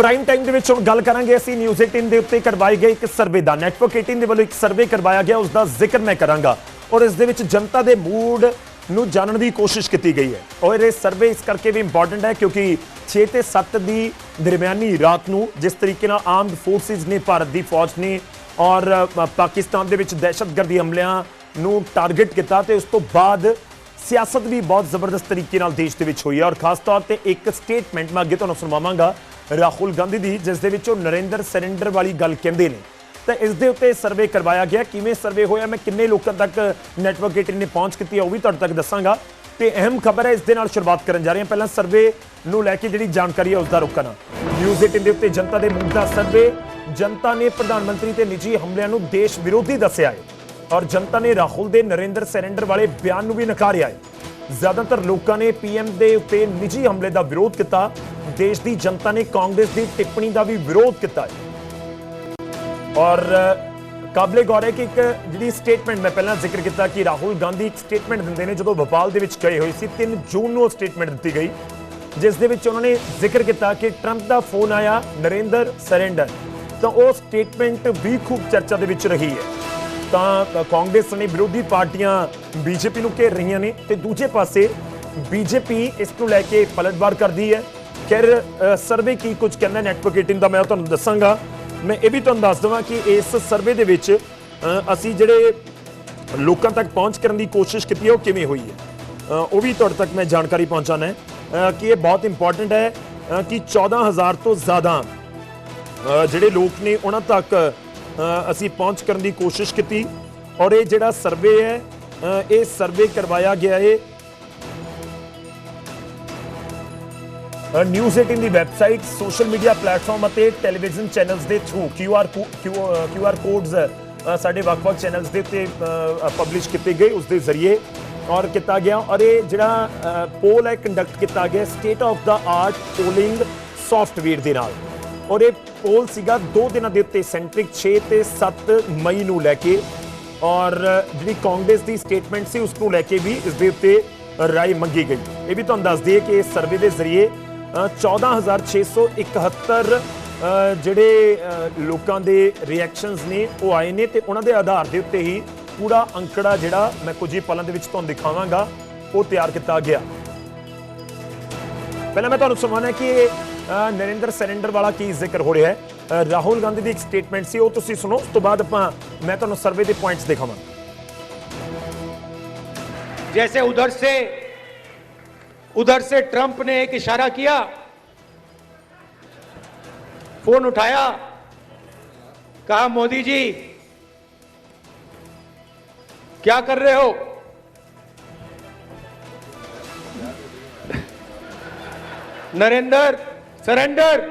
Prime time ਦੇ ਵਿੱਚ ਹੁਣ ਗੱਲ ਕਰਾਂਗੇ। ਅਸੀਂ ਨਿਊਜ਼ 18 ਦੇ ਉੱਤੇ ਕਰਵਾਏ ਗਏ ਇੱਕ ਸਰਵੇ ਦਾ। ਨੈਟਵਰਕ 18 ਦੇ ਵੱਲੋਂ ਇੱਕ ਸਰਵੇ ਕਰਵਾਇਆ ਗਿਆ। ਉਸ ਦਾ ਜ਼ਿਕਰ ਮੈਂ ਕਰਾਂਗਾ। ਔਰ ਇਸ ਦੇ ਵਿੱਚ ਜਨਤਾ ਦੇ ਮੂਡ ਨੂੰ ਜਾਣਨ ਦੀ ਕੋਸ਼ਿਸ਼ ਕੀਤੀ ਗਈ ਹੈ। ਔਰ ਇਹ ਸਰਵੇ ਇਸ ਕਰਕੇ ਵੀ ਇੰਪੋਰਟੈਂਟ ਹੈ ਕਿਉਂਕਿ 6 ਤੇ 7 ਦੀ ਦਰਮਿਆਨੀ ਰਾਤ ਨੂੰ ਜਿਸ ਤਰੀਕੇ ਨਾਲ ਆਰਮਡ ਫੋਰਸਿਸ ਨੇ ਭਾਰਤ ਦੀ ਫੌਜ ਨੇ ਔਰ ਪਾਕਿਸਤਾਨ ਦੇ ਵਿੱਚ ਦਹਿਸ਼ਤਗਰਦੀ ਹਮਲਿਆਂ ਨੂੰ ਟਾਰਗੇਟ ਕੀਤਾ ਤੇ ਉਸ ਤੋਂ ਬਾਅਦ ਸਿਆਸਤ ਵੀ ਬਹੁਤ ਜ਼ਬਰਦਸਤ ਤਰੀਕੇ ਨਾਲ ਦੇਸ਼ ਦੇ ਵਿੱਚ ਹੋਈ ਹੈ। ਔਰ ਖਾਸ ਤੌਰ ਤੇ ਇੱਕ ਸਟੇਟਮੈਂਟ ਮੈਂ ਅੱਗੇ ਤੁਹਾਨੂੰ ਸੁਣਾਵਾਂਗਾ ਰਾਹੁਲ ਗਾਂਧੀ ਦੀ, ਜਿਸ ਦੇ ਵਿੱਚ ਉਹ ਨਰਿੰਦਰ ਸਰੈਂਡਰ ਵਾਲੀ ਗੱਲ ਕਹਿੰਦੇ ਨੇ। ਤਾਂ ਇਸ ਦੇ ਉੱਤੇ ਸਰਵੇ ਕਰਵਾਇਆ ਗਿਆ। ਕਿਵੇਂ ਸਰਵੇ ਹੋਇਆ, ਮੈਂ ਕਿੰਨੇ ਲੋਕਾਂ ਤੱਕ ਨੈਟਵਰਕ 18 ਨੇ ਪਹੁੰਚ ਕੀਤੀ ਹੈ ਉਹ ਵੀ ਤੁਹਾਡੇ ਤੱਕ ਦੱਸਾਂਗਾ। ਤੇ ਅਹਿਮ ਖਬਰ ਹੈ, ਇਸ ਦੇ ਨਾਲ ਸ਼ੁਰੂਆਤ ਕਰਨ ਜਾ ਰਹੇ ਹਾਂ। ਪਹਿਲਾਂ ਸਰਵੇ ਨੂੰ ਲੈ ਕੇ ਜਿਹੜੀ ਜਾਣਕਾਰੀ ਹੈ, ਉਸ ਦਾ ਰੁਕਣਾ ਨਿਊਜ਼ 18 ਦੇ ਉੱਤੇ ਜਨਤਾ ਦੇ ਮੂਡ ਦਾ ਸਰਵੇ। ਜਨਤਾ ਨੇ ਪ੍ਰਧਾਨ ਮੰਤਰੀ ਤੇ ਨਿੱਜੀ ਹਮਲਿਆਂ ਨੂੰ ਦੇਸ਼ ਵਿਰੋਧੀ ਦੱਸਿਆ ਹੈ। ਔਰ ਜਨਤਾ ਨੇ ਰਾਹੁਲ ਦੇ, ਨਰਿੰਦਰ ਸਰੈਂਡਰ ਵਾਲੇ ਬਿਆਨ ਨੂੰ ਵੀ ਨਕਾਰਿਆ ਹੈ। ਜ਼ਿਆਦਾਤਰ ਲੋਕਾਂ ਨੇ ਪੀਐਮ ਦੇ ਉੱਤੇ ਨਿੱਜੀ ਹਮਲੇ ਦਾ ਵਿਰੋਧ ਕੀਤਾ। ਦੇਸ਼ ਦੀ ਜਨਤਾ ਨੇ ਕਾਂਗਰਸ ਦੀ ਟਿੱਪਣੀ ਦਾ ਵੀ ਵਿਰੋਧ ਕੀਤਾ ਹੈ। ਔਰ ਕਾਬਲੇ ਗੌਰ ਹੈ ਕਿ ਇੱਕ ਜਿਹੜੀ ਸਟੇਟਮੈਂਟ ਮੈਂ ਪਹਿਲਾਂ ਜ਼ਿਕਰ ਕੀਤਾ ਕਿ ਰਾਹੁਲ ਗਾਂਧੀ ਇੱਕ ਸਟੇਟਮੈਂਟ ਦਿੰਦੇ ਨੇ ਜਦੋਂ ਭੋਪਾਲ ਦੇ ਵਿੱਚ ਗਏ ਹੋਏ ਸੀ 3 ਜੂਨ ਨੂੰ ਉਹ ਸਟੇਟਮੈਂਟ ਦਿੱਤੀ ਗਈ। ਜਿਸ ਦੇ ਵਿੱਚ ਉਹਨਾਂ ਨੇ ਜ਼ਿਕਰ ਕੀਤਾ ਕਿ ਟਰੰਪ ਦਾ ਫੋਨ ਆਇਆ, ਨਰਿੰਦਰ ਸਰੈਂਡਰ ਤਾਂ ਉਹ ਸਟੇਟਮੈਂਟ ਵੀ ਖੂਬ ਚਰਚਾ ਦੇ ਵਿੱਚ ਰਹੀ ਹੈ। ਤਾਂ ਕਾਂਗਰਸ ਨੇ ਵਿਰੋਧੀ ਪਾਰਟੀਆਂ ਬੀਜੇਪੀ ਨੂੰ ਘੇਰ ਰਹੀਆਂ ਨੇ ਤੇ ਦੂਜੇ ਪਾਸੇ ਬੀਜੇਪੀ ਇਸ ਨੂੰ ਲੈ ਕੇ ਪਲਟਵਾਰ ਕਰਦੀ ਹੈ। ਖੈਰ ਸਰਵੇ ਕੀ ਕੁਝ ਕਹਿੰਦਾ ਨੈਟਵਰਕ 18 ਦਾ ਮੈਂ ਤੁਹਾਨੂੰ ਦੱਸਾਂਗਾ। ਮੈਂ ਇਹ ਵੀ ਤੁਹਾਨੂੰ ਦੱਸ ਦਵਾਂ ਕਿ ਇਸ ਸਰਵੇ ਦੇ ਵਿੱਚ ਅਸੀਂ ਜਿਹੜੇ ਲੋਕਾਂ ਤੱਕ ਪਹੁੰਚ ਕਰਨ ਦੀ ਕੋਸ਼ਿਸ਼ ਕੀਤੀ ਹੈ ਉਹ ਕਿਵੇਂ ਹੋਈ ਹੈ? ਉਹ ਵੀ ਤੁਹਾਡੇ ਤੱਕ ਮੈਂ ਜਾਣਕਾਰੀ ਪਹੁੰਚਾਣਾ ਹੈ। ਕਿ ਇਹ ਬਹੁਤ ਇੰਪੋਰਟੈਂਟ ਹੈ ਅ, ਕਿ 14000 ਤੋਂ ਜ਼ਿਆਦਾ ਜਿਹੜੇ ਲੋਕ ਨੇ ਉਹਨਾਂ ਤੱਕ ਅਸੀਂ ਪਹੁੰਚ ਕਰਨ ਦੀ ਕੋਸ਼ਿਸ਼ ਕੀਤੀ। ਔਰ ਇਹ ਜਿਹੜਾ ਸਰਵੇ ਹੈ ਇਹ ਸਰਵੇ ਕਰਵਾਇਆ ਗਿਆ ਹੈ ਅ, ਨਿਊਜ਼ 18 ਦੀ ਵੈਬਸਾਈਟ ਸੋਸ਼ਲ ਮੀਡੀਆ ਪਲੇਟਫਾਰਮ ਅਤੇ ਟੈਲੀਵਿਜ਼ਨ ਚੈਨਲਸ ਦੇ ਥਰੂ ਕਿਊਆਰ ਕਿਊਆਰ ਕੋਡਸ ਅ, ਸਾਡੇ ਵੱਖ-ਵੱਖ ਚੈਨਲਸ ਦੇ ਉੱਤੇ ਪਬਲਿਸ਼ ਕੀਤੇ ਗਏ ਉਸ ਦੇ ਜ਼ਰੀਏ ਔਰ ਕੀਤਾ ਗਿਆ ਔਰ ਇਹ ਜਿਹੜਾ ਪੋਲ ਹੈ ਕੰਡਕਟ ਕੀਤਾ ਗਿਆ state of the art polling software ਦੇ ਨਾਲ ਔਰ ਇਹ ਪੋਲ ਸੀਗਾ 2 ਦਿਨਾਂ ਦੇ ਉੱਤੇ ਸੈਂਟਰਿਕ 6 ਤੇ 7 ਮਈ ਨੂੰ ਲੈ ਕੇ ਔਰ ਜਿਹੜੀ ਕਾਂਗਰਸ ਦੀ ਸਟੇਟਮੈਂਟ ਸੀ ਉਸ ਨੂੰ ਲੈ ਕੇ ਵੀ ਇਸ ਦੇ ਉੱਤੇ ਰਾਏ ਮੰਗੀ ਗਈ ਇਹ ਵੀ ਤੁਹਾਨੂੰ ਦੱਸ ਦਈਏ ਕਿ ਇਸ ਸਰਵੇ ਦੇ ਜ਼ਰੀਏ ਅ, 14671 ਜਿਹੜੇ ਲੋਕਾਂ ਦੇ ਰਿਐਕਸ਼ਨਸ ਨੇ, ਉਹ ਆਏ ਨੇ ਤੇ ਉਹਨਾਂ ਦੇ ਆਧਾਰ ਦੇ ਉੱਤੇ ਹੀ ਪੂਰਾ ਅੰਕੜਾ ਜਿਹੜਾ ਮੈਂ ਕੁਝ ਹੀ ਪਲਾਂ ਦੇ ਵਿੱਚ ਤੁਹਾਨੂੰ ਦਿਖਾਵਾਂਗਾ, ਉਹ ਤਿਆਰ ਕੀਤਾ ਗਿਆ। ਪਹਿਲਾਂ ਮੈਂ ਤੁਹਾਨੂੰ ਸੁਣਾਉਣਾ ਕਿ ਨਰਿੰਦਰ ਸਰੈਂਡਰ ਵਾਲਾ ਕੀ ਜ਼ਿਕਰ ਹੋ ਰਿਹਾ ਹੈ। ਰਾਹੁਲ ਗਾਂਧੀ ਦੀ ਇੱਕ ਸਟੇਟਮੈਂਟ ਸੀ, ਉਹ ਤੁਸੀਂ ਸੁਣੋ, ਉਸ ਤੋਂ ਬਾਅਦ ਆਪਾਂ, ਮੈਂ ਤੁਹਾਨੂੰ ਸਰਵੇ ਦੇ ਪੁਆਇੰਟਸ ਦਿਖਾਵਾਂ ਜੈਸੇ ਉਧਰ ਸੇ उधर से ट्रंप ने एक इशारा किया, फ़ोन उठाया, कहा, मोदी जी, क्या कर रहे हो? नरेंद्र, सरेंडर।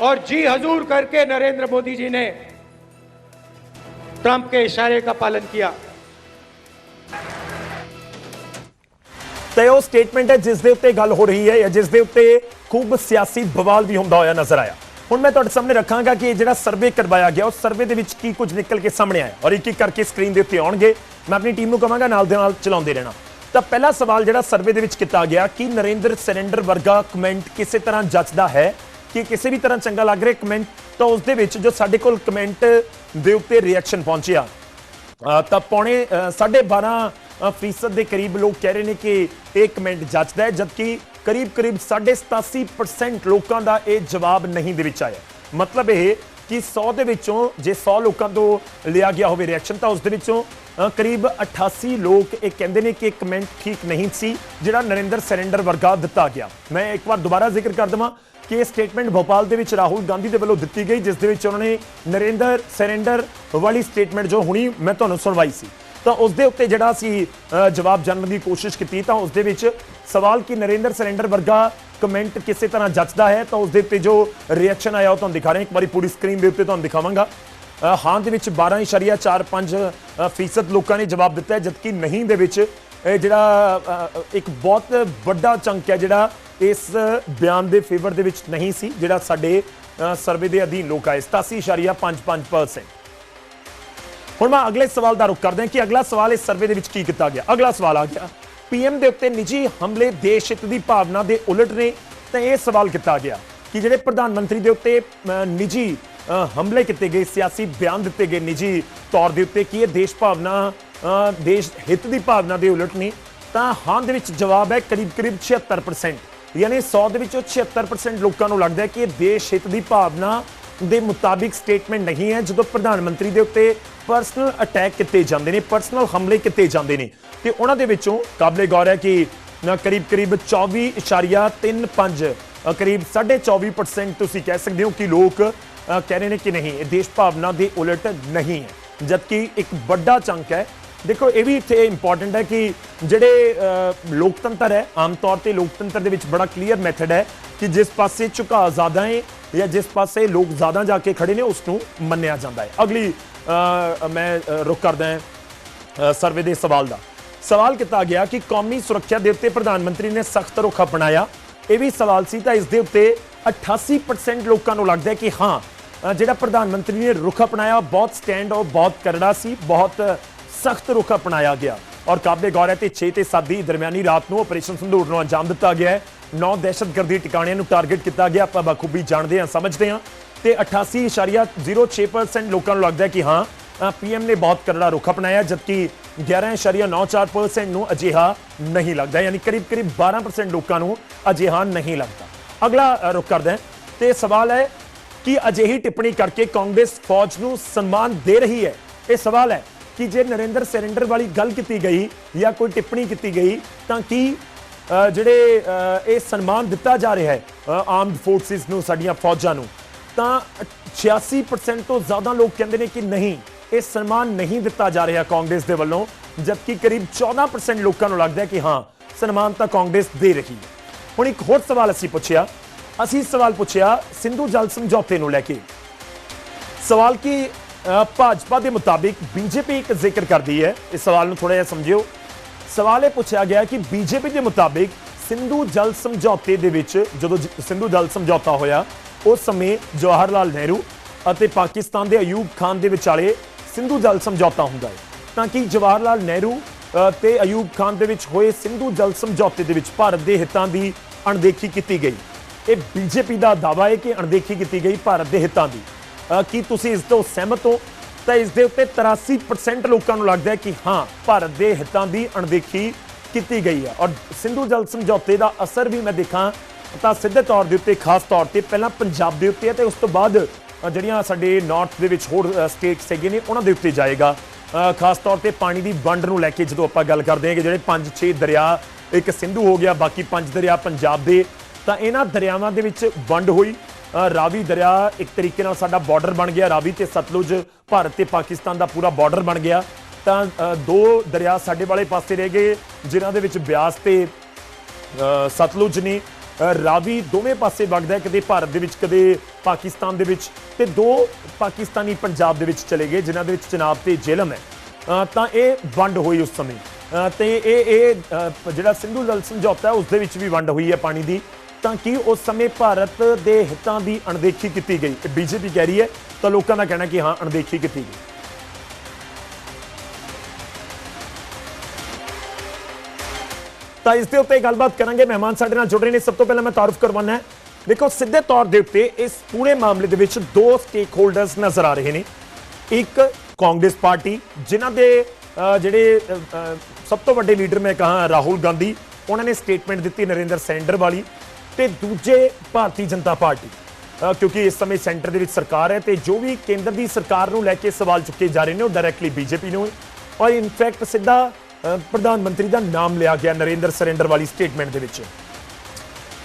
और जी हजूर करके नरेंद्र मोदी जी ने ट्रंप के इशारे का पालन किया। ਤੇ ਉਹ ਸਟੇਟਮੈਂਟ ਹੈ ਜਿਸ ਦੇ ਉੱਤੇ ਗੱਲ ਹੋ ਰਹੀ ਹੈ ਜਾਂ ਜਿਸ ਦੇ ਉੱਤੇ ਖੂਬ ਸਿਆਸੀ ਬਵਾਲ ਵੀ ਹੁੰਦਾ ਹੋਇਆ ਨਜ਼ਰ ਆਇਆ। ਹੁਣ ਮੈਂ ਤੁਹਾਡੇ ਸਾਹਮਣੇ ਰੱਖਾਂਗਾ ਕਿ ਇਹ ਜਿਹੜਾ ਸਰਵੇ ਕਰਵਾਇਆ ਗਿਆ ਉਸ ਸਰਵੇ ਦੇ ਵਿੱਚ ਕੀ ਕੁਝ ਨਿਕਲ ਕੇ ਸਾਹਮਣੇ ਆਇਆ ਔਰ ਇੱਕ ਇੱਕ ਕਰਕੇ ਸਕਰੀਨ ਦੇ ਉੱਤੇ ਆਉਣਗੇ। ਮੈਂ ਆਪਣੀ ਟੀਮ ਨੂੰ ਕਹਾਂਗਾ ਨਾਲ ਦੇ ਨਾਲ ਚਲਾਉਂਦੇ ਰਹਿਣਾ। ਤਾਂ ਪਹਿਲਾ ਸਵਾਲ ਜਿਹੜਾ ਸਰਵੇ ਦੇ ਵਿੱਚ ਕੀਤਾ ਗਿਆ ਕਿ ਨਰਿੰਦਰ ਸਰੈਂਡਰ ਵਰਗਾ ਕਮੈਂਟ ਕਿਸੇ ਤਰ੍ਹਾਂ ਜੱਜਦਾ ਹੈ? ਕਿ ਕਿਸੇ ਵੀ ਤਰ੍ਹਾਂ ਚੰਗਾ ਲੱਗ ਰਿਹਾ ਕਮੈਂਟ ਤਾਂ ਉਸ ਦੇ ਵਿੱਚ ਜੋ ਸਾਡੇ ਕੋਲ ਕਮੈਂਟ ਦੇ ਉੱਤੇ ਰਿਐਕਸ਼ਨ ਪਹੁੰਚਿਆ। ਤਾਂ ਪੌਣੇ ਅ, ਸਾਢੇ 12 ਫੀਸਦ ਦੇ ਕਰੀਬ ਲੋਕ ਕਹਿ ਰਹੇ ਨੇ ਕਿ ਇਹ ਕਮੈਂਟ ਜੱਜਦਾ ਹੈ, ਜਦਕਿ ਕਰੀਬ ਕਰੀਬ 87% ਲੋਕਾਂ ਦਾ ਇਹ ਜਵਾਬ ਨਹੀਂ ਦੇ ਵਿੱਚ ਆਇਆ। ਮਤਲਬ ਇਹ ਕਿ 100 ਦੇ ਵਿੱਚੋਂ ਜੇ 100 ਲੋਕਾਂ ਤੋਂ ਲਿਆ ਗਿਆ ਹੋਵੇ ਰਿਐਕਸ਼ਨ ਤਾਂ ਉਸ ਦੇ ਵਿੱਚੋਂ ਕਰੀਬ 88 ਲੋਕ ਇਹ ਕਹਿੰਦੇ ਨੇ ਕਿ ਕਮੈਂਟ ਠੀਕ ਨਹੀਂ ਸੀ, ਜਿਹੜਾ ਨਰਿੰਦਰ ਸਰੈਂਡਰ ਵਰਗਾ ਦਿੱਤਾ ਗਿਆ। ਮੈਂ ਇੱਕ ਵਾਰ ਦੁਬਾਰਾ ਜ਼ਿਕਰ ਕਰ ਦਵਾਂ ਕਿ ਇਹ ਸਟੇਟਮੈਂਟ ਭੋਪਾਲ ਦੇ ਵਿੱਚ ਰਾਹੁਲ ਗਾਂਧੀ ਦੇ ਵੱਲੋਂ ਦਿੱਤੀ ਗਈ, ਜਿਸ ਦੇ ਵਿੱਚ ਉਹਨਾਂ ਨੇ ਨਰਿੰਦਰ ਸਰੈਂਡਰ ਵਾਲੀ ਸਟੇਟਮੈਂਟ ਜੋ ਹੁਣੀ ਮੈਂ ਤੁਹਾਨੂੰ ਸੁਣਵਾਈ ਸੀ। ਤਾਂ ਉਸ ਦੇ ਉੱਤੇ ਜਿਹੜਾ ਅਸੀਂ ਜਵਾਬ ਜਾਣਨ ਦੀ ਕੋਸ਼ਿਸ਼ ਕੀਤੀ ਤਾਂ ਉਸ ਦੇ ਵਿੱਚ ਸਵਾਲ ਕਿ ਨਰਿੰਦਰ ਸਰੈਂਡਰ ਵਰਗਾ ਕਮੈਂਟ ਕਿਸੇ ਤਰ੍ਹਾਂ ਜੱਚਦਾ ਹੈ ਤਾਂ ਉਸ ਦੇ ਉੱਤੇ ਜੋ ਰਿਐਕਸ਼ਨ ਆਇਆ ਉਹ ਤੁਹਾਨੂੰ ਦਿਖਾ ਰਹੇ ਇੱਕ ਵਾਰੀ ਪੂਰੀ ਸਕਰੀਨ ਦੇ ਉੱਤੇ ਤੁਹਾਨੂੰ ਦਿਖਾਵਾਂਗਾ। ਹਾਂ ਦੇ ਵਿੱਚ 12.45 ਅ, ਫੀਸਦ ਲੋਕਾਂ ਨੇ ਜਵਾਬ ਦਿੱਤਾ ਜਦਕਿ ਨਹੀਂ ਦੇ ਵਿੱਚ ਇਹ ਜਿਹੜਾ ਇੱਕ ਬਹੁਤ ਵੱਡਾ ਚੰਕ ਹੈ ਜਿਹੜਾ ਇਸ ਬਿਆਨ ਦੇ ਫੇਵਰ ਦੇ ਵਿੱਚ ਨਹੀਂ ਸੀ ਜਿਹੜਾ ਸਾਡੇ ਸਰਵੇ ਦੇ ਅਧੀਨ ਲੋਕ ਆਏ। 87.55% ਹੁਣ ਮੈਂ ਅਗਲੇ ਸਵਾਲ ਦਾ ਰੁਖ ਕਰਦੇ ਹਾਂ ਕਿ ਅਗਲਾ ਸਵਾਲ ਇਸ ਸਰਵੇ ਦੇ ਵਿੱਚ ਕੀ ਕੀਤਾ ਗਿਆ? ਅਗਲਾ ਸਵਾਲ ਆ ਗਿਆ ਪੀਐਮ ਦੇ ਉੱਤੇ ਨਿੱਜੀ ਹਮਲੇ ਦੇਸ਼ ਹਿੱਤ ਦੀ ਭਾਵਨਾ ਦੇ ਉਲਟ ਨੇ ਤਾਂ ਇਹ ਸਵਾਲ ਕੀਤਾ ਗਿਆ ਕਿ ਜਿਹੜੇ ਪ੍ਰਧਾਨ ਮੰਤਰੀ ਦੇ ਉੱਤੇ ਨਿੱਜੀ ਹਮਲੇ ਕੀਤੇ ਗਏ, ਸਿਆਸੀ ਬਿਆਨ ਦਿੱਤੇ ਗਏ ਨਿੱਜੀ ਤੌਰ ਦੇ ਉੱਤੇ ਕੀ ਇਹ ਦੇਸ਼ ਭਾਵਨਾ ਦੇਸ਼ ਹਿੱਤ ਦੀ ਭਾਵਨਾ ਦੇ ਉਲਟ ਨੇ, ਤਾਂ ਹਾਂ ਦੇ ਵਿੱਚ ਜਵਾਬ ਹੈ ਕਰੀਬ ਕਰੀਬ 76% ਯਾਨੀ 100 ਦੇ ਵਿੱਚੋਂ 76% ਲੋਕਾਂ ਨੂੰ ਲੱਗਦਾ ਹੈ ਕਿ ਇਹ ਦੇਸ਼ ਹਿੱਤ ਦੀ ਭਾਵਨਾ ਦੇ ਮੁਤਾਬਿਕ ਸਟੇਟਮੈਂਟ ਨਹੀਂ ਹੈ ਜਦੋਂ ਪ੍ਰਧਾਨ ਮੰਤਰੀ ਦੇ ਉੱਤੇ ਪਰਸਨਲ ਅਟੈਕ ਕੀਤੇ ਜਾਂਦੇ ਨੇ ਪਰਸਨਲ ਹਮਲੇ ਕੀਤੇ ਜਾਂਦੇ ਨੇ। ਤੇ ਉਹਨਾਂ ਦੇ ਵਿੱਚੋਂ ਕਾਬਲੇ ਗੌਰ ਹੈ ਕਿ ਨਾ ਕਰੀਬ ਕਰੀਬ 24.35 ਅ, ਕਰੀਬ 24.5% ਤੁਸੀਂ ਕਹਿ ਸਕਦੇ ਹੋ ਕਿ ਲੋਕ ਕਹਿ ਰਹੇ ਨੇ ਕਿ ਨਹੀਂ ਇਹ ਦੇਸ਼ ਭਾਵਨਾ ਦੇ ਉਲਟ ਨਹੀਂ ਹੈ। ਜਦਕਿ ਇੱਕ ਵੱਡਾ ਚੰਕ ਹੈ ਦੇਖੋ ਇਹ ਵੀ ਇੱਥੇ ਇੰਪੋਰਟੈਂਟ ਹੈ ਕਿ ਜਿਹੜੇ ਲੋਕਤੰਤਰ ਹੈ ਆਮ ਤੌਰ ਤੇ ਲੋਕਤੰਤਰ ਦੇ ਵਿੱਚ ਬੜਾ ਕਲੀਅਰ ਮੈਥਡ ਹੈ ਕਿ ਜਿਸ ਪਾਸੇ ਝੁਕਾਅ ਜ਼ਿਆਦਾ ਹੈ ਜਾਂ ਜਿਸ ਪਾਸੇ ਲੋਕ ਜ਼ਿਆਦਾ ਜਾ ਕੇ ਖੜੇ ਨੇ ਉਸ ਨੂੰ ਮੰਨਿਆ ਜਾਂਦਾ ਹੈ। ਅਗਲੀ ਮੈਂ ਅ, ਰੁਕ ਕਰਦਾ ਹਾਂ ਸਰਵੇ ਦੇ ਸਵਾਲ ਦਾ। ਸਵਾਲ ਕੀਤਾ ਗਿਆ ਕਿ ਕੌਮੀ ਸੁਰੱਖਿਆ ਦੇ ਉੱਤੇ ਪ੍ਰਧਾਨ ਮੰਤਰੀ ਨੇ ਸਖਤ ਰੁਖ ਅਪਣਾਇਆ। ਇਹ ਵੀ ਸਵਾਲ ਸੀ ਤਾਂ ਇਸ ਦੇ ਉੱਤੇ 88% ਲੋਕਾਂ ਨੂੰ ਲੱਗਦਾ ਹੈ ਕਿ ਹਾਂ ਜਿਹੜਾ ਪ੍ਰਧਾਨ ਮੰਤਰੀ ਨੇ ਰੁਖ ਅਪਣਾਇਆ ਬਹੁਤ ਸਟੈਂਡ ਉਹ ਬਹੁਤ ਕਰੜਾ ਸੀ ਬਹੁਤ ਸਖਤ ਰੁਖ ਅਪਣਾਇਆ ਗਿਆ। ਔਰ ਕਾਬਲੇ ਗੌਰ ਹੈ ਤੇ 6 ਤੇ 7 ਦੀ ਦਰਮਿਆਨੀ ਰਾਤ ਨੂੰ ਆਪਰੇਸ਼ਨ ਸੰਧੂਰ ਨੂੰ ਅੰਜਾਮ ਦਿੱਤਾ ਗਿਆ ਹੈ। ਨੌ ਦਹਿਸ਼ਤਗਰਦੀ ਟਿਕਾਣਿਆਂ ਨੂੰ ਟਾਰਗੇਟ ਕੀਤਾ ਗਿਆ। ਆਪਾਂ ਬਖੂਬੀ ਜਾਣਦੇ ਹਾਂ ਸਮਝਦੇ ਹਾਂ। ਤੇ 88.06% ਲੋਕਾਂ ਨੂੰ ਲੱਗਦਾ ਹੈ ਕਿ ਹਾਂ ਪੀਐਮ ਨੇ ਬਹੁਤ ਕਰੜਾ ਰੁਖ ਅਪਣਾਇਆ ਜਦਕਿ 11.94% ਨੂੰ ਅਜਿਹਾ ਨਹੀਂ ਲੱਗਦਾ। ਯਾਨੀ ਕਰੀਬ ਕਰੀਬ 12% ਲੋਕਾਂ ਨੂੰ ਅਜਿਹਾ ਨਹੀਂ ਲੱਗਦਾ। ਅਗਲਾ ਅ, ਰੁਖ ਕਰਦੇ ਹਾਂ। ਤੇ ਸਵਾਲ ਹੈ ਕਿ ਅਜਿਹੀ ਟਿੱਪਣੀ ਕਰਕੇ ਕਾਂਗਰਸ ਫੌਜ ਨੂੰ ਸਨਮਾਨ ਦੇ ਰਹੀ ਹੈ? ਇਹ ਸਵਾਲ ਹੈ ਕਿ ਜੇ ਨਰਿੰਦਰ ਸਰੈਂਡਰ ਵਾਲੀ ਗੱਲ ਕੀਤੀ ਗਈ ਜਾਂ ਕੋਈ ਟਿੱਪਣੀ ਕੀਤੀ ਗਈ ਤਾਂ ਕੀ ਜਿਹੜੇ ਇਹ ਸਨਮਾਨ ਦਿੱਤਾ ਜਾ ਰਿਹਾ ਹੈ ਆਰਮਡ ਫੋਰਸਿਸ ਨੂੰ, ਸਾਡੀਆਂ ਫੌਜਾਂ ਨੂੰ, ਤਾਂ 86% ਤੋਂ ਜ਼ਿਆਦਾ ਲੋਕ ਕਹਿੰਦੇ ਨੇ ਕਿ ਨਹੀਂ, ਇਹ ਸਨਮਾਨ ਨਹੀਂ ਦਿੱਤਾ ਜਾ ਰਿਹਾ ਕਾਂਗਰਸ ਦੇ ਵੱਲੋਂ, ਜਦਕਿ ਕਰੀਬ 14% ਲੋਕਾਂ ਨੂੰ ਲੱਗਦਾ ਹੈ ਕਿ ਹਾਂ, ਸਨਮਾਨ ਤਾਂ ਕਾਂਗਰਸ ਦੇ ਰਹੀ ਹੈ। ਹੁਣ ਇੱਕ ਹੋਰ ਸਵਾਲ ਅਸੀਂ ਪੁੱਛਿਆ, ਅਸੀਂ ਸਵਾਲ ਪੁੱਛਿਆ ਸਿੰਧੂ ਜਲ ਸਮਝੌਤੇ ਨੂੰ ਲੈ ਕੇ। ਸਵਾਲ ਕੀ ਭਾਜਪਾ ਦੇ ਮੁਤਾਬਿਕ ਬੀਜੇਪੀ ਇੱਕ ਜ਼ਿਕਰ ਕਰਦੀ ਹੈ, ਇਸ ਸਵਾਲ ਨੂੰ ਥੋੜਾ ਜਿਹਾ ਸਮਝਿਓ। ਸਵਾਲ ਇਹ ਪੁੱਛਿਆ ਗਿਆ ਕਿ ਬੀਜੇਪੀ ਦੇ ਮੁਤਾਬਿਕ ਸਿੰਧੂ ਜਲ ਸਮਝੌਤੇ ਦੇ ਵਿੱਚ ਜਦੋਂ ਜ- ਸਿੰਧੂ ਜਲ ਸਮਝੌਤਾ ਹੋਇਆ ਉਸ ਸਮੇਂ ਜਵਾਹਰ ਲਾਲ ਨਹਿਰੂ ਅਤੇ ਪਾਕਿਸਤਾਨ ਦੇ ਅਯੂਬ ਖਾਨ ਦੇ ਵਿਚਾਲੇ ਸਿੰਧੂ ਜਲ ਸਮਝੌਤਾ ਹੁੰਦਾ ਹੈ। ਤਾਂ ਕਿ ਜਵਾਹਰ ਲਾਲ ਨਹਿਰੂ ਅ, ਤੇ ਅਯੂਬ ਖਾਨ ਦੇ ਵਿੱਚ ਹੋਏ ਸਿੰਧੂ ਜਲ ਸਮਝੌਤੇ ਦੇ ਵਿੱਚ ਭਾਰਤ ਦੇ ਹਿੱਤਾਂ ਦੀ ਅਣਦੇਖੀ ਕੀਤੀ ਗਈ। ਇਹ ਬੀਜੇਪੀ ਦਾ ਦਾਅਵਾ ਹੈ ਕਿ ਅਣਦੇਖੀ ਕੀਤੀ ਗਈ ਭਾਰਤ ਦੇ ਹਿੱਤਾਂ ਦੀ। ਕੀ ਤੁਸੀਂ ਇਸ ਤੋਂ ਸਹਿਮਤ ਹੋ? ਤਾਂ ਇਸ ਦੇ ਉੱਤੇ 83% ਲੋਕਾਂ ਨੂੰ ਲੱਗਦਾ ਹੈ ਕਿ ਹਾਂ, ਭਾਰਤ ਦੇ ਹਿੱਤਾਂ ਦੀ ਅਣਦੇਖੀ ਕੀਤੀ ਗਈ ਹੈ। ਔਰ ਸਿੰਧੂ ਜਲ ਸਮਝੌਤੇ ਦਾ ਅਸਰ ਵੀ ਮੈਂ ਦੇਖਾਂ, ਤਾਂ ਸਿੱਧੇ ਤੌਰ ਦੇ ਉੱਤੇ, ਖਾਸ ਤੌਰ ਤੇ ਪਹਿਲਾਂ ਪੰਜਾਬ ਦੇ ਉੱਤੇ ਹੈ ਤੇ ਉਸ ਤੋਂ ਬਾਅਦ ਜਿਹੜੀਆਂ ਸਾਡੇ ਨਾਰਥ ਦੇ ਵਿੱਚ ਹੋਰ ਸਟੇਟਸ ਹੈਗੇ ਨੇ, ਉਹਨਾਂ ਦੇ ਉੱਤੇ ਜਾਏਗਾ। ਖਾਸ ਤੌਰ ਤੇ ਪਾਣੀ ਦੀ ਵੰਡ ਨੂੰ ਲੈ ਕੇ ਜਦੋਂ ਆਪਾਂ ਗੱਲ ਕਰਦੇ ਹਾਂ ਕਿ ਜਿਹੜੇ 5-6 ਦਰਿਆ, ਇੱਕ ਸਿੰਧੂ ਹੋ ਗਿਆ, ਬਾਕੀ ਪੰਜ ਦਰਿਆ ਪੰਜਾਬ ਦੇ, ਤਾਂ ਇਹਨਾਂ ਦਰਿਆਵਾਂ ਦੇ ਵਿੱਚ ਵੰਡ ਹੋਈ। ਰਾਵੀ ਦਰਿਆ ਇੱਕ ਤਰੀਕੇ ਨਾਲ ਸਾਡਾ ਬਾਰਡਰ ਬਣ ਗਿਆ ਰਾਵੀ ਤੇ ਸਤਲੁਜ ਭਾਰਤ ਤੇ ਪਾਕਿਸਤਾਨ ਦਾ ਪੂਰਾ ਬਾਰਡਰ ਬਣ ਗਿਆ। ਤਾਂ ਦੋ ਦਰਿਆ ਸਾਡੇ ਵਾਲੇ ਪਾਸੇ ਰਹਿ ਗਏ ਜਿਨ੍ਹਾਂ ਦੇ ਵਿੱਚ ਬਿਆਸ ਤੇ ਸਤਲੁਜ ਨੇ। ਰਾਵੀ ਦੋਵੇਂ ਪਾਸੇ ਵਗਦਾ ਕਦੇ ਭਾਰਤ ਦੇ ਵਿੱਚ ਕਦੇ ਪਾਕਿਸਤਾਨ ਦੇ ਵਿੱਚ। ਤੇ ਦੋ ਪਾਕਿਸਤਾਨੀ ਪੰਜਾਬ ਦੇ ਵਿੱਚ ਚਲੇ ਗਏ ਜਿਨ੍ਹਾਂ ਦੇ ਵਿੱਚ ਚਨਾਬ ਤੇ ਜੇਲਮ ਹੈ। ਤਾਂ ਇਹ ਵੰਡ ਹੋਈ ਉਸ ਸਮੇਂ। ਅ, ਤੇ ਇਹ ਇਹ ਜਿਹੜਾ ਸਿੰਧੂ ਜਲ ਸਮਝੌਤਾ ਹੈ ਉਸ ਦੇ ਵਿੱਚ ਵੀ ਵੰਡ ਹੋਈ ਹੈ ਪਾਣੀ ਦੀ। ਤਾਂ ਕਿ ਉਸ ਸਮੇਂ ਭਾਰਤ ਦੇ ਹਿੱਤਾਂ ਦੀ ਅਣਦੇਖੀ ਕੀਤੀ ਗਈ। ਬੀਜੇਪੀ ਕਹਿ ਰਹੀ ਹੈ, ਤਾਂ ਲੋਕਾਂ ਦਾ ਕਹਿਣਾ ਕਿ ਹਾਂ, ਅਣਦੇਖੀ ਕੀਤੀ ਗਈ। ਤਾਂ ਇਸ ਦੇ ਉੱਤੇ ਗੱਲਬਾਤ ਕਰਾਂਗੇ। ਮਹਿਮਾਨ ਸਾਡੇ ਨਾਲ ਜੁੜ ਰਹੇ ਨੇ। ਸਭ ਤੋਂ ਪਹਿਲਾਂ ਮੈਂ ਤਾਰਫ ਕਰਵਾਉਣਾ ਹੈ। ਦੇਖੋ, ਸਿੱਧੇ ਤੌਰ ਦੇ ਉੱਤੇ ਇਸ ਪੂਰੇ ਮਾਮਲੇ ਦੇ ਵਿੱਚ ਦੋ ਸਟੇਕ ਹੋਲਡਰਸ ਨਜ਼ਰ ਆ ਰਹੇ ਨੇ। ਇੱਕ ਕਾਂਗਰਸ ਪਾਰਟੀ, ਜਿਨ੍ਹਾਂ ਦੇ ਜਿਹੜੇ ਸਭ ਤੋਂ ਵੱਡੇ ਲੀਡਰ ਮੈਂ ਕਹਾਂ, ਰਾਹੁਲ ਗਾਂਧੀ, ਉਹਨਾਂ ਨੇ ਸਟੇਟਮੈਂਟ ਦਿੱਤੀ ਨਰਿੰਦਰ ਸੈਂਡਰ ਵਾਲੀ ਤੇ ਦੂਜੇ ਭਾਰਤੀ ਜਨਤਾ ਪਾਰਟੀ। ਕਿਉਂਕਿ ਇਸ ਸਮੇਂ ਸੈਂਟਰ ਦੇ ਵਿੱਚ ਸਰਕਾਰ ਹੈ ਤੇ ਜੋ ਵੀ ਕੇਂਦਰ ਦੀ ਸਰਕਾਰ ਨੂੰ ਲੈ ਕੇ ਸਵਾਲ ਚੁੱਕੇ ਜਾ ਰਹੇ ਨੇ, ਉਹ ਡਾਇਰੈਕਟਲੀ ਬੀਜੇਪੀ ਨੂੰ ਔਰ ਇਨਫੈਕਟ ਸਿੱਧਾ ਪ੍ਰਧਾਨ ਮੰਤਰੀ ਦਾ ਨਾਮ ਲਿਆ ਗਿਆ ਨਰਿੰਦਰ ਸਰੈਂਡਰ ਵਾਲੀ ਸਟੇਟਮੈਂਟ ਦੇ ਵਿੱਚ।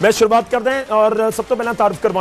ਮੈਂ ਸ਼ੁਰੂਆਤ ਕਰਦਾ ਹਾਂ ਔਰ ਸਭ ਤੋਂ ਪਹਿਲਾਂ ਤਾਰਫ ਕਰਵਾ